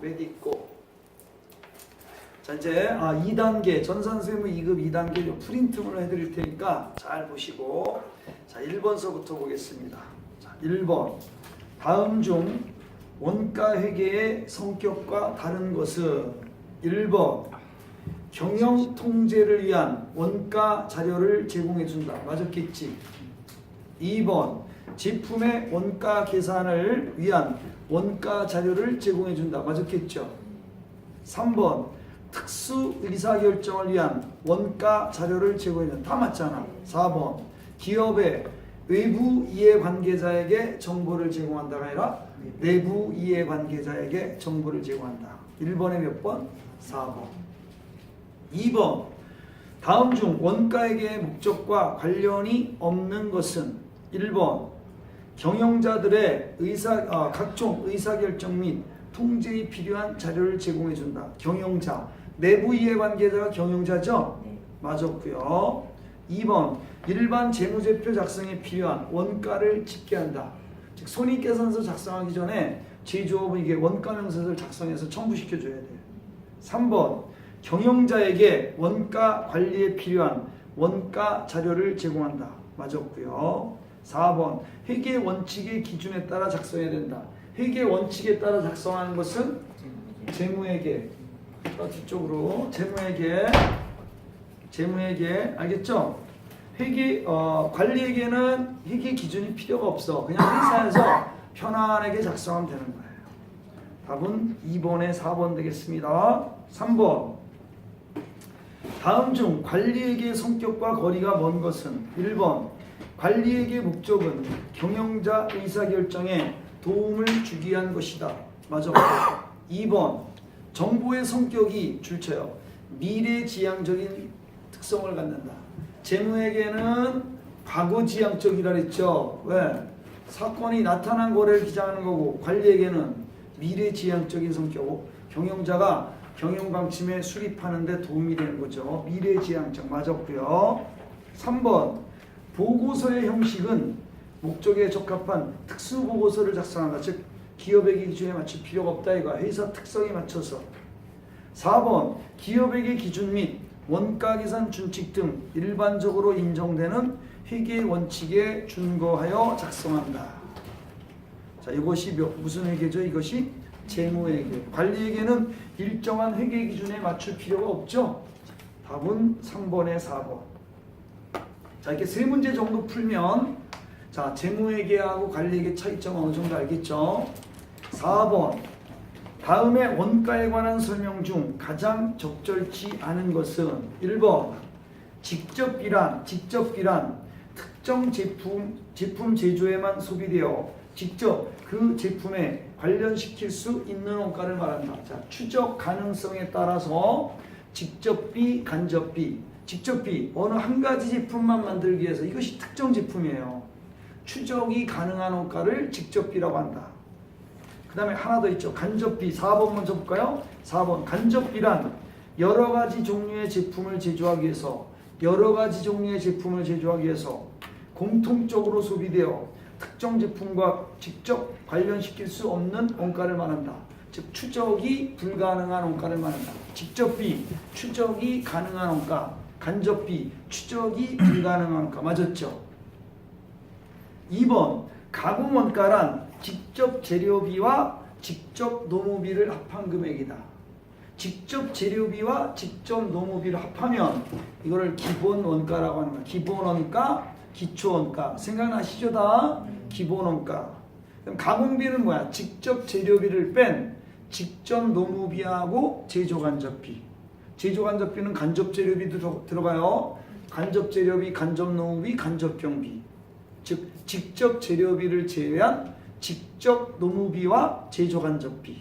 몇 있고. 자 이제 아 2단계 전산세무 2급 2단계 요 프린트문을 해드릴 테니까 잘 보시고. 자 1번서부터 보겠습니다. 자 1번. 다음 중 원가 회계의 성격과 다른 것은 1번. 경영 통제를 위한 원가 자료를 제공해 준다. 맞았겠지? 2번 제품의 원가 계산을 위한 원가 자료를 제공해 준다. 맞았겠죠? 3번. 특수 의사결정을 위한 원가 자료를 제공해 준다. 다 맞잖아. 4번. 기업의 외부 이해관계자에게 정보를 제공한다가 아니라 내부 이해관계자에게 정보를 제공한다. 1번에 몇 번? 4번. 2번. 다음 중 원가액의 목적과 관련이 없는 것은 1번 경영자들의 의사 아, 각종 의사결정 및 통제에 필요한 자료를 제공해 준다. 경영자 내부 이해관계자가 경영자죠? 네. 맞았고요. 2번 일반 재무제표 작성에 필요한 원가를 집계한다. 즉 손익계산서 작성하기 전에 제조업은 이게 원가 명세서를 작성해서 첨부시켜 줘야 돼요. 3번 경영자에게 원가 관리에 필요한 원가 자료를 제공한다. 맞았고요. 4번 회계 원칙의 기준에 따라 작성해야 된다. 회계 원칙에 따라 작성하는 것은 재무회계. 자, 뒤쪽으로 재무회계. 재무회계 알겠죠? 회계 어, 관리에게는 회계 기준이 필요가 없어. 그냥 회사에서 편안하게 작성하면 되는 거예요. 답은 2번에 4번 되겠습니다. 3번. 다음 중 관리에게 성격과 거리가 먼 것은 1번 관리에게 목적은 경영자 의사결정에 도움을 주기 위한 것이다. 맞아. 2번 정보의 성격이 줄쳐요. 미래지향적인 특성을 갖는다. 재무에게는 과거지향적이라 그랬죠. 왜? 사건이 나타난 거래를 기장하는 거고 관리에게는 미래지향적인 성격. 경영자가 경영 방침에 수립하는 데 도움이 되는 거죠. 미래지향적 맞았고요. 3번 보고서의 형식은 목적에 적합한 특수 보고서를 작성한다. 즉 기업에게 기준에 맞출 필요가 없다 이거 회사 특성에 맞춰서 4번 기업에게 기준 및 원가 계산 준칙 등 일반적으로 인정되는 회계 원칙에 준거하여 작성한다. 자, 이것이 몇- 무슨 회계죠? 이것이 재무회계. 관리회계는 일정한 회계 기준에 맞출 필요가 없죠. 답은 3번에 4번. 자, 이렇게 세 문제 정도 풀면 자, 재무회계하고 관리회계 차이점 어느 정도 알겠죠? 4번. 다음의 원가에 관한 설명 중 가장 적절치 않은 것은 1번 직접비란 직접비란 특정 제품 제품 제조에만 소비되어 직접 그 제품에 관련시킬 수 있는 원가를 말한다. 자, 추적 가능성에 따라서 직접비, 간접비, 직접비 어느 한 가지 제품만 만들기 위해서 이것이 특정 제품이에요. 추적이 가능한 원가를 직접비라고 한다. 그 다음에 하나 더 있죠. 간접비 4번 먼저 볼까요? 4번 간접비란 여러 가지 종류의 제품을 제조하기 위해서 여러 가지 종류의 제품을 제조하기 위해서 공통적으로 소비되어 특정 제품과 직접 관련시킬 수 없는 원가를 말한다. 즉 추적이 불가능한 원가를 말한다. 직접비 추적이 가능한 원가, 간접비 추적이 불가능한 원가 맞았죠? 2번 가공 원가란 직접 재료비와 직접 노무비를 합한 금액이다. 직접 재료비와 직접 노무비를 합하면 이거를 기본 원가라고 하는 거야. 기본 원가, 기초 원가. 생각나시죠 다? 기본 원가. 그럼 가공비는 뭐야? 직접 재료비를 뺀 직접 노무비하고 제조 간접비. 제조 간접비는 간접 재료비도 들어- 들어가요. 간접 재료비, 간접 노무비, 간접 경비. 즉 직접 재료비를 제외한 직접 노무비와 제조 간접비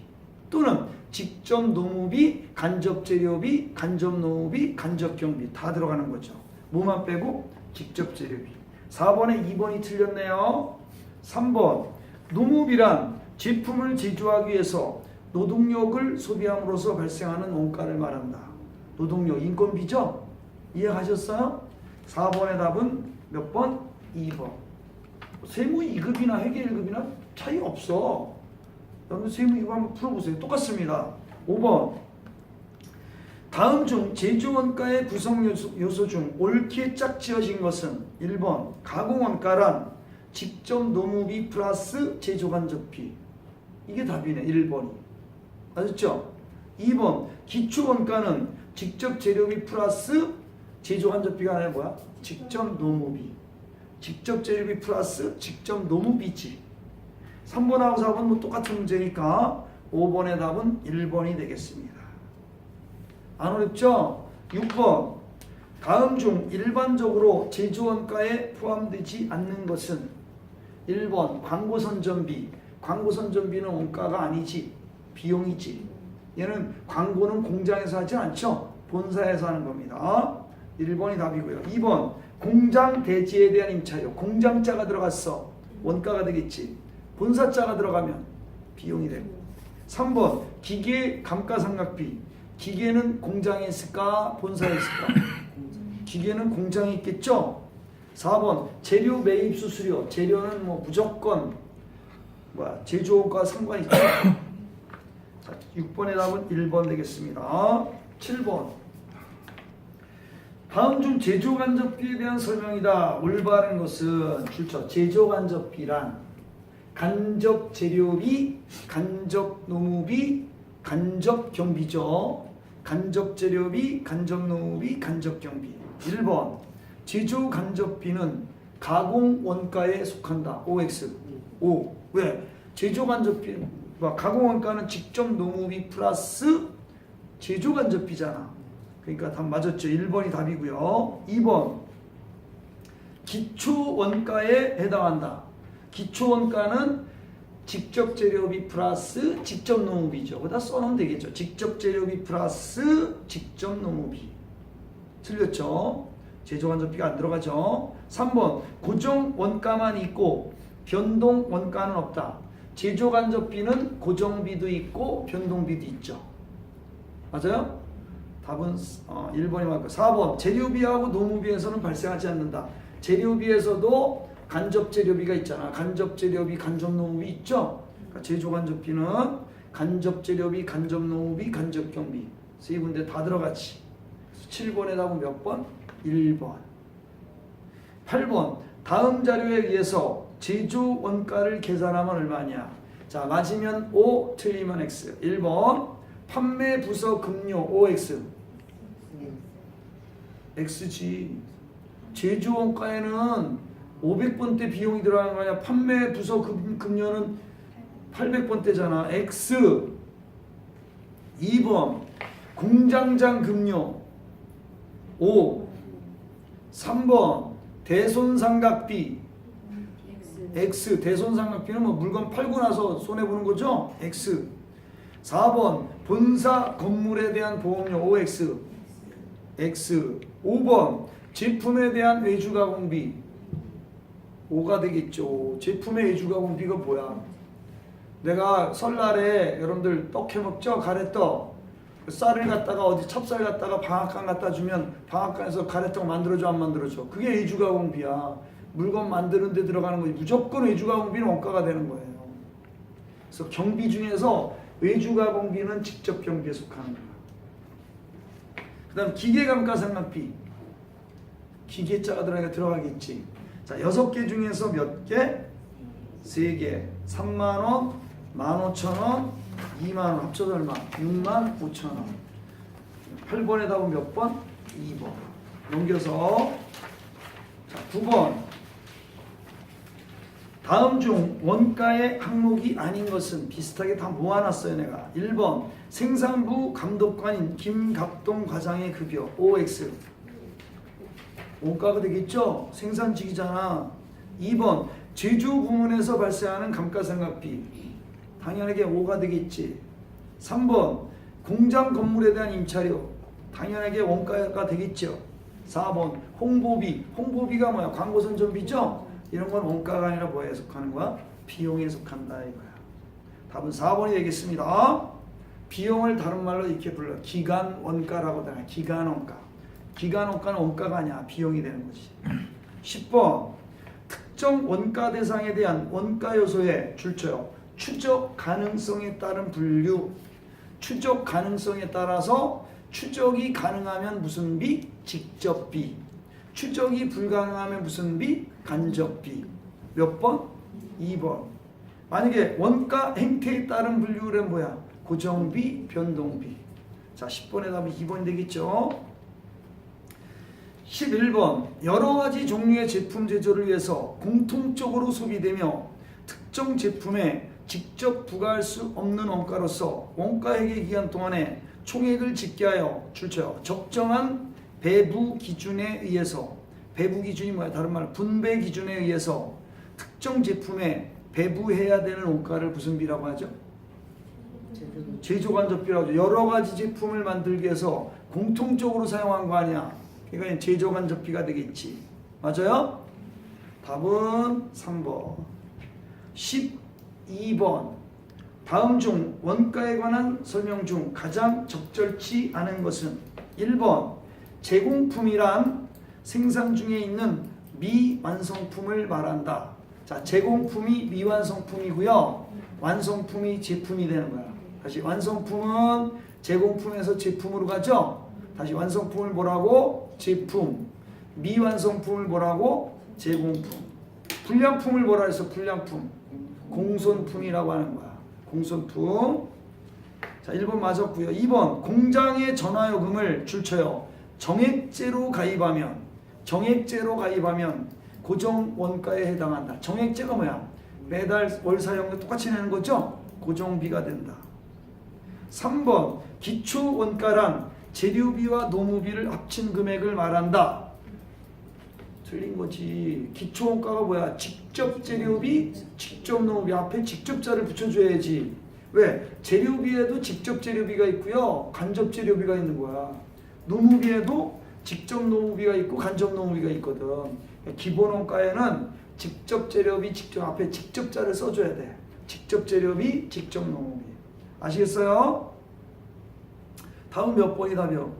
또는 직접 노무비, 간접 재료비, 간접 노무비, 간접 경비 다 들어가는 거죠. 뭐만 빼고 직접 재료비. 4번에 2번이 틀렸네요. 3번 노무비란 제품을 제조하기 위해서 노동력을 소비함으로써 발생하는 원가를 말한다. 노동력 인건비죠? 이해하셨어요? 4번의 답은 몇 번? 2번. 세무 2급이나 회계 1급이나 차이 없어. 여러분 선생님 이거 한번 풀어보세요. 똑같습니다. 5번 다음 중 제조원가의 구성 요소, 요소 중 옳게 짝 지어진 것은 1번 가공원가란 직접 노무비 플러스 제조간접비 이게 답이네 1번이 맞았죠? 2번 기초원가는 직접 재료비 플러스 제조간접비가 아니라 뭐야? 직접 노무비. 직접 재료비 플러스 직접 노무비지. 3번하고 4번 뭐 똑같은 문제니까 5번의 답은 1번이 되겠습니다. 안 어렵죠? 6번. 다음 중 일반적으로 제조원가에 포함되지 않는 것은 1번 광고 선전비. 광고 선전비는 원가가 아니지. 비용이지. 얘는 광고는 공장에서 하지 않죠 본사에서 하는 겁니다. 1번이 답이고요. 2번 공장 대지에 대한 임차료. 공장자가 들어갔어. 원가가 되겠지. 본사자가 들어가면 비용이 되고. 3번 기계 감가상각비. 기계는 공장에 있을까? 본사에 있을까? 기계는 공장에 있겠죠? 4번 재료 매입 수수료. 재료는 뭐 무조건 뭐야? 제조업과 상관이 있죠? 자, 6번의 답은 1번 되겠습니다. 7번 다음 중 제조간접비에 대한 설명이다 올바른 것은 출처 제조간접비란 간접 재료비, 간접 노무비, 간접 경비죠. 간접 재료비, 간접 노무비, 간접 경비. 1번 제조 간접비는 가공 원가에 속한다. OX. O. 왜? 제조 간접비, 뭐 가공 원가는 직접 노무비 플러스 제조 간접비잖아. 그러니까 답 맞았죠. 1번이 답이고요. 2번 기초 원가에 해당한다. 기초 원가는 직접 재료비 플러스 직접 농업이죠. 거기다 써놓으면 되겠죠. 직접 재료비 플러스 직접 농업비. 틀렸죠? 제조 간접비가 안 들어가죠. 3번 고정 원가만 있고 변동 원가는 없다. 제조 간접비는 고정비도 있고 변동비도 있죠. 맞아요? 답은 어, 1번이 맞고 4번 재료비하고 노무비에서는 발생하지 않는다. 재료비에서도 간접 재료비가 있잖아. 간접 재료비, 간접 노무비 있죠? 그러니까 제조 간접비는 간접 재료비, 간접 노무비, 간접 경비 세 군데 다 들어갔지. 7번에 답은 몇 번? 1번. 8번 다음 자료에 의해서 제조 원가를 계산하면 얼마냐? 자 맞으면 O, 틀리면 X. 1번 판매 부서 급료 OX. X지. 제조 원가에는 500번대 비용이 들어가는 거 아니야? 판매 부서 급, 급료는 800번대잖아. X. 2번 공장장 급료 5. 3번 대손상각비 X 대손상각비는 뭐 물건 팔고 나서 손해 보는 거죠? X. 4번 본사 건물에 대한 보험료 OX. X. 5번 제품에 대한 외주 가공비 5가 되겠죠. 제품의 외주 가공비가 뭐야? 내가 설날에 여러분들 떡 해 먹죠? 가래떡. 그 쌀을 갖다가 어디 찹쌀 갖다가 방앗간 갖다 주면 방앗간에서 가래떡 만들어줘 안 만들어줘? 그게 외주 가공비야. 물건 만드는 데 들어가는 거지. 무조건 외주 가공비는 원가가 되는 거예요. 그래서 경비 중에서 외주 가공비는 직접 경비에 속하는 거야. 그 다음 기계 감가상각비. 기계자가 들어가니까 들어가겠지. 자, 여섯 개 중에서 몇 개? 세 개. 3만 원, 15,000원, 2만 원 합쳐서 얼마? 6만 5천 원. 8번에 답은 몇 번? 2번. 넘겨서 자, 9번. 다음 중 원가의 항목이 아닌 것은 비슷하게 다 모아놨어요 내가. 1번 생산부 감독관인 김갑동 과장의 급여 OX 원가가 되겠죠? 생산직이잖아. 2번 제조 부문에서 발생하는 감가상각비. 당연하게 5가 되겠지. 3번 공장 건물에 대한 임차료. 당연하게 원가가 되겠죠. 4번 홍보비. 홍보비가 뭐야? 광고 선전비죠 이런 건 원가가 아니라 뭐에 속하는 거야? 비용에 속한다 이거야. 답은 4번이 되겠습니다. 비용을 다른 말로 이렇게 불러 기간 원가라고 하잖아. 기간 원가. 기간 원가는 원가가 아니야. 비용이 되는 거지. 10번 특정 원가 대상에 대한 원가 요소의 출처요. 추적 가능성에 따른 분류. 추적 가능성에 따라서 추적이 가능하면 무슨 비? 직접 비. 추적이 불가능하면 무슨 비? 간접비. 몇 번? 2번. 만약에 원가 행태에 따른 분류는 뭐야? 고정비, 변동비. 자, 10번의 답은 2번이 되겠죠? 11번. 여러 가지 종류의 제품 제조를 위해서 공통적으로 소비되며 특정 제품에 직접 부과할 수 없는 원가로서 원가액의 기간 동안에 총액을 집계하여 출처 적정한 배부 기준에 의해서 배부 기준이 뭐야? 다른 말로 분배 기준에 의해서 특정 제품에 배부해야 되는 원가를 무슨 비라고 하죠? 제조 간접비라고 하죠. 여러 가지 제품을 만들기 위해서 공통적으로 사용한 거 아니야. 그러니까 제조 간접비가 되겠지. 맞아요? 답은 3번. 12번. 다음 중 원가에 관한 설명 중 가장 적절치 않은 것은 1번. 제공품이란 생산 중에 있는 미완성품을 말한다. 자, 제공품이 미완성품이고요. 완성품이 제품이 되는 거야. 다시 완성품은 제공품에서 제품으로 가죠. 다시 완성품을 뭐라고? 제품. 미완성품을 뭐라고? 제공품. 불량품을 뭐라 해서 불량품. 공손품이라고 하는 거야. 공손품. 자, 1번 맞았고요. 2번 공장에 전화요금을 줄쳐요. 정액제로 가입하면 정액제로 가입하면 고정 원가에 해당한다. 정액제가 뭐야? 매달 월 사용료 똑같이 내는 거죠? 고정비가 된다. 3번 기초 원가란 재료비와 노무비를 합친 금액을 말한다. 틀린 거지. 기초 원가가 뭐야? 직접 재료비, 직접 노무비 앞에 직접자를 붙여줘야지. 왜? 재료비에도 직접 재료비가 있고요. 간접 재료비가 있는 거야. 노무비에도 직접 노무비가 있고 간접 노무비가 있거든. 기본 원가에는 직접 재료비, 직접 앞에 직접자를 써줘야 돼. 직접 재료비, 직접 노무비. 아시겠어요? 다음 몇 번이 답이요?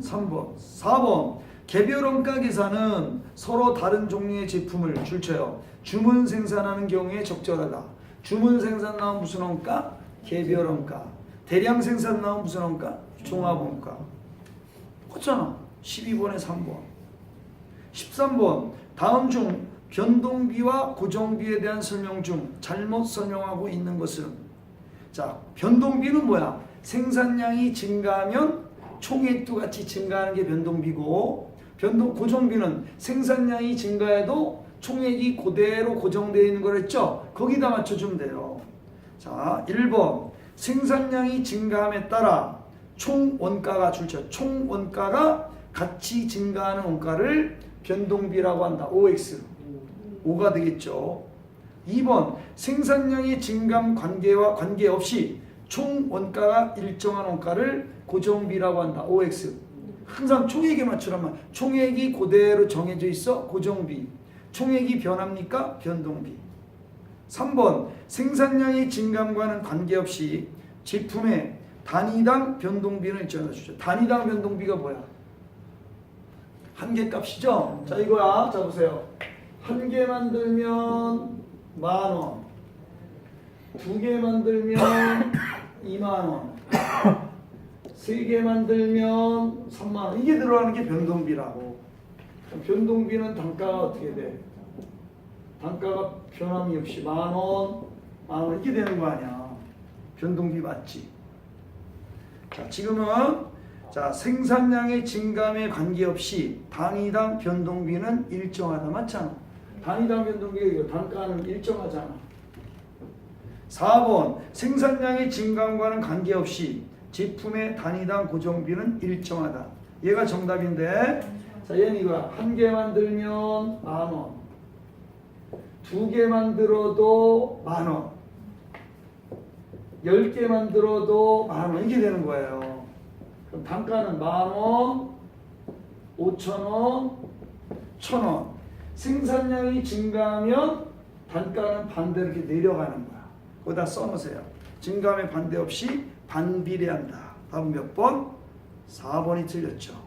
3번. 4번. 개별 원가 계산은 서로 다른 종류의 제품을 줄쳐요. 주문 생산하는 경우에 적절하다. 주문 생산 나온 무슨 원가? 개별 원가. 대량 생산 나온 무슨 원가? 종합 원가. 맞잖아. 12번에 3번. 13번. 다음 중 변동비와 고정비에 대한 설명 중 잘못 설명하고 있는 것은 자, 변동비는 뭐야? 생산량이 증가하면 총액도 같이 증가하는 게 변동비고 변동 고정비는 생산량이 증가해도 총액이 그대로 고정되어 있는 거랬죠? 거기다 맞춰주면 돼요. 자, 1번 생산량이 증가함에 따라 총 원가가 줄죠. 총 원가가 같이 증가하는 원가를 변동비라고 한다. OX. 5가 되겠죠. 2번 생산량의 증감 관계와 관계없이 총 원가가 일정한 원가를 고정비라고 한다. OX. 항상 총액에 맞추라면 총액이 그대로 정해져 있어 고정비. 총액이 변합니까? 변동비. 3번 생산량의 증감과는 관계없이 제품의 단위당 변동비는 일정하다 주죠. 단위당 변동비가 뭐야? 한 개 값이죠? 자 이거야. 자 보세요. 한 개 만들면 만 원. 두 개 만들면 2만 원. 세 개 만들면 3만 원. 이게 들어가는 게 변동비라고. 변동비는 단가가 어떻게 돼? 단가가 변함이 없이 만 원, 만 원 이렇게 되는 거 아니야. 변동비 맞지? 자, 지금은 자, 생산량의 증감에 관계없이 단위당 변동비는 일정하다. 맞잖아. 단위당 변동비가 이거 단가는 일정하잖아. 4번 생산량의 증감과는 관계없이 제품의 단위당 고정비는 일정하다. 얘가 정답인데 자 얘는 이거야. 한 개 만 들면 만 원. 두 개 만 들어도 만 원. 열개 만들어도 만 원. 이게 되는 거예요. 그럼 단가는 만 원, 오천 원, 천 원. 생산량이 증가하면 단가는 반대로 이렇게 내려가는 거야. 거기다 써놓으세요. 증감에 반대 없이 반비례한다. 다음 몇 번? 4번이 틀렸죠.